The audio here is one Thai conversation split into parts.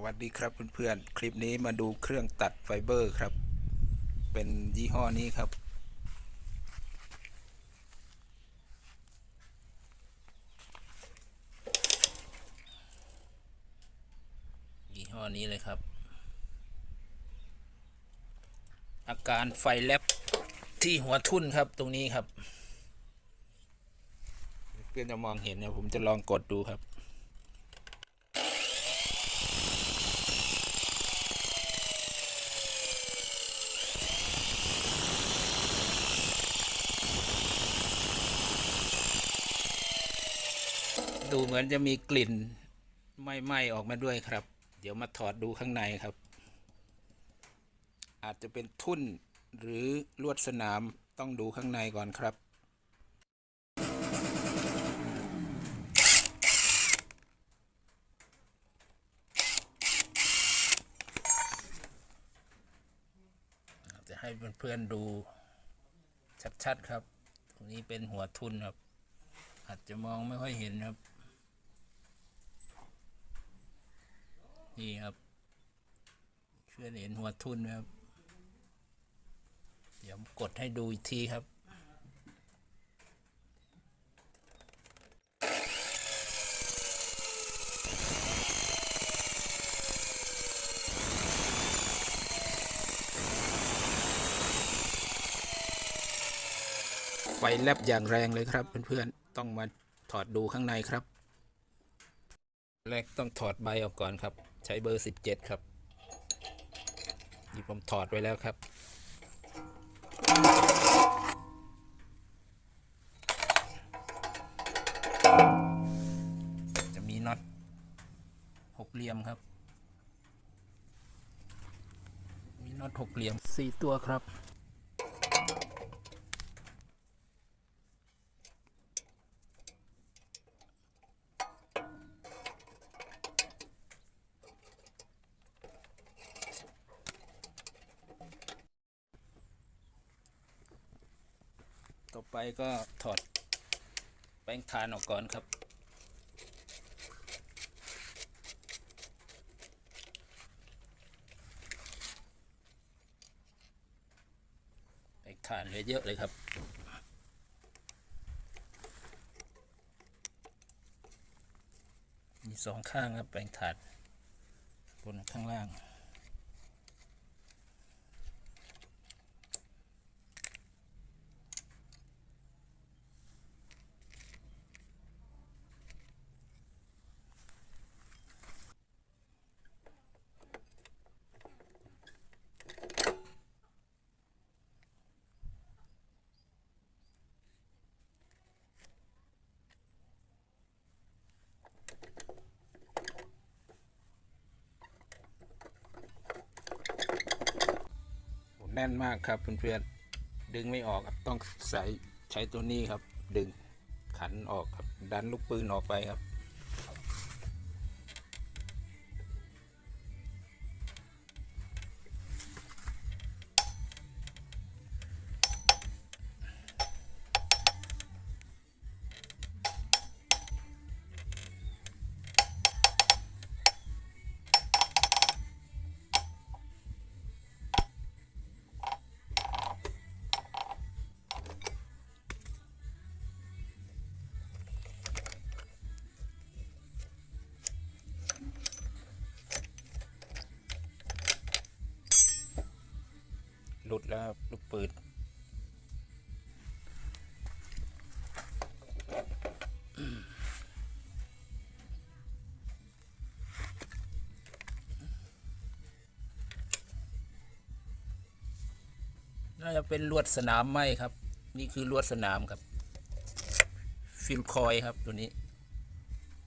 สวัสดีครับเพื่อนๆ คลิปนี้มาดูเครื่องตัดไฟเบอร์ครับ เป็นยี่ห้อนี้ครับ ยี่ห้อนี้เลยครับ อาการไฟแลบที่หัวทุ่นครับตรงนี้ครับ เพื่อนจะมองเห็นเนี่ยผมจะลองกดดูครับ ดูเหมือนจะมีกลิ่นไหม้ๆออกมาด้วยครับ เดี๋ยวมาถอดดูข้างในครับ อาจจะเป็นทุ่นหรือลวดสนามต้องดูข้างในก่อนครับจะให้เพื่อนๆดูชัดๆครับ ตรงนี้เป็นหัวทุนครับ อาจจะมองไม่ค่อยเห็นครับ นี่ครับเพื่อนเห็นหัวทุนครับ เดี๋ยวกดให้ดูอีกทีครับไฟแลบอย่างแรงเลยครับ เพื่อนๆ ต้องมาถอดดูข้างในครับ แรกต้องถอดใบออกก่อนครับ ใช้เบอร์17ครับนี่ผมถอดไว้แล้วครับ จะมีน็อตหกเหลี่ยมครับ มีน็อตหกเหลี่ยมสี่ตัวครับ ต่อไปก็ถอดแป้งทานออกก่อนครับ แป้งทานเลือเยอะเลยครับมีสองข้างครับแปลงถาดบนข้างล่าง แน่นมากครับเพื่อนๆดึงไม่ออกครับต้องใส่ใช้ตัวนี้ครับ ดึงขันออกครับดันลูกปืนออกไปครับ หลุดแล้วลูกปืนน่าจะเป็นลวดสนามไหมครับ นี่คือลวดสนามครับ ฟิลคอยครับตัวนี้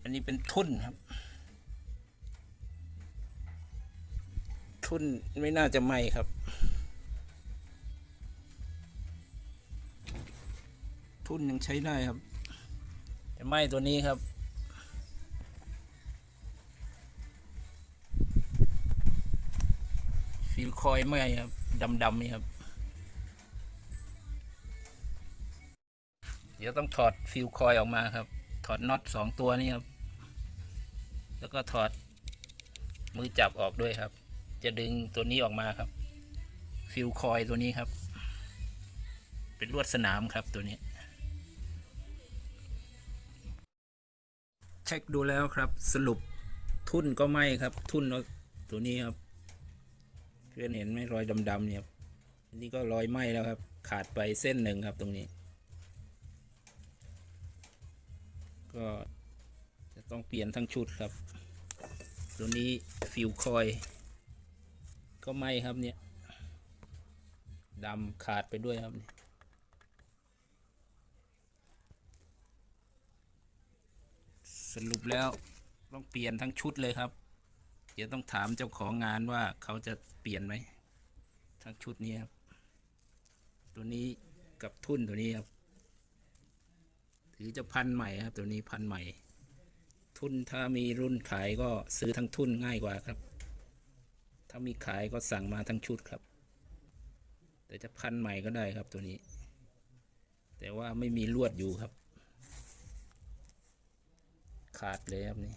อันนี้เป็นทุ่นครับ ทุ่นไม่น่าจะไหมครับ ทุ่นยังใช้ได้ครับ แต่ไหมตัวนี้ครับ ฟิลคอยไหมครับดำๆนี่ครับ เดี๋ยวต้องถอดฟิลคอยออกมาครับ ถอดน็อตสองตัวนี้ครับ แล้วก็ถอดมือจับออกด้วยครับ จะดึงตัวนี้ออกมาครับ ฟิลคอยตัวนี้ครับ เป็นลวดสนามครับตัวนี้ ช็คดูแล้วครับ สรุปทุ่นก็ไหมครับ ทุ่นตัวนี้ครับเพื่อนเห็นไหมรอยดำๆเนี่ยครับอันนี่ก็รอยไหมแล้วครับ ขาดไปเส้นหนึ่งครับตรงนี้ ก็จะต้องเปลี่ยนทั้งชุดครับ ตัวนี้ฟิวคอย ก็ไหมครับเนี่ยดำขาดไปด้วยครับ สรุปแล้วต้องเปลี่ยนทั้งชุดเลยครับ เดี๋ยวต้องถามเจ้าของงานว่าเขาจะเปลี่ยนไหมทั้งชุดนี้ครับ ตัวนี้กับทุ่นตัวนี้ครับ ถือจะพันใหม่ครับ ตัวนี้พันใหม่ ทุนถ้ามีรุ่นขายก็ซื้อทั้งทุนง่ายกว่าครับ ถ้ามีขายก็สั่งมาทั้งชุดครับ แต่จะพันใหม่ก็ได้ครับตัวนี้ แต่ว่าไม่มีลวดอยู่ครับ ขาดเลยครับนี่